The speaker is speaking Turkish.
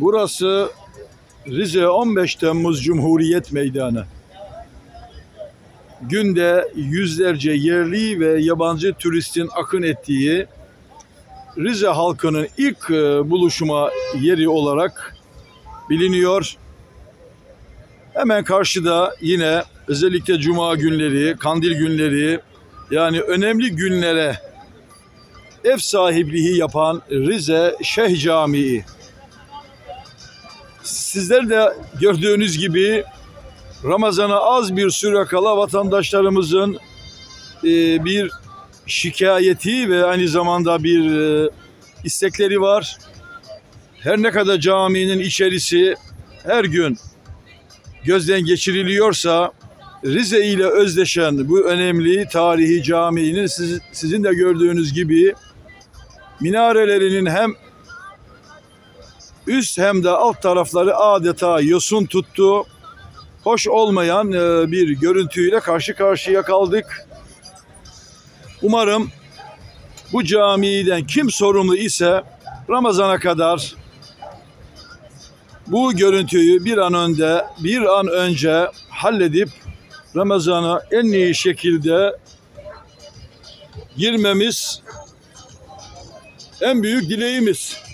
Burası Rize 15 Temmuz Cumhuriyet Meydanı. Günde yüzlerce yerli ve yabancı turistin akın ettiği Rize halkının ilk e, buluşma yeri olarak biliniyor. Hemen karşıda yine özellikle cuma günleri, kandil günleri yani önemli günlere ev sahipliği yapan Rize Şeyh Camii. Sizler de gördüğünüz gibi Ramazan'a az bir süre kala vatandaşlarımızın e, bir şikayeti ve aynı zamanda bir e, istekleri var. Her ne kadar caminin içerisi her gün gözden geçiriliyorsa Rize ile özdeşen bu önemli tarihi caminin siz- sizin de gördüğünüz gibi minarelerinin hem üst hem de alt tarafları adeta yosun tuttu. Hoş olmayan e, bir görüntüyle karşı karşıya kaldık. Umarım bu camiden kim sorumlu ise Ramazan'a kadar bu görüntüyü bir an önce bir an önce halledip Ramazan'a en iyi şekilde girmemiz en büyük dileğimiz.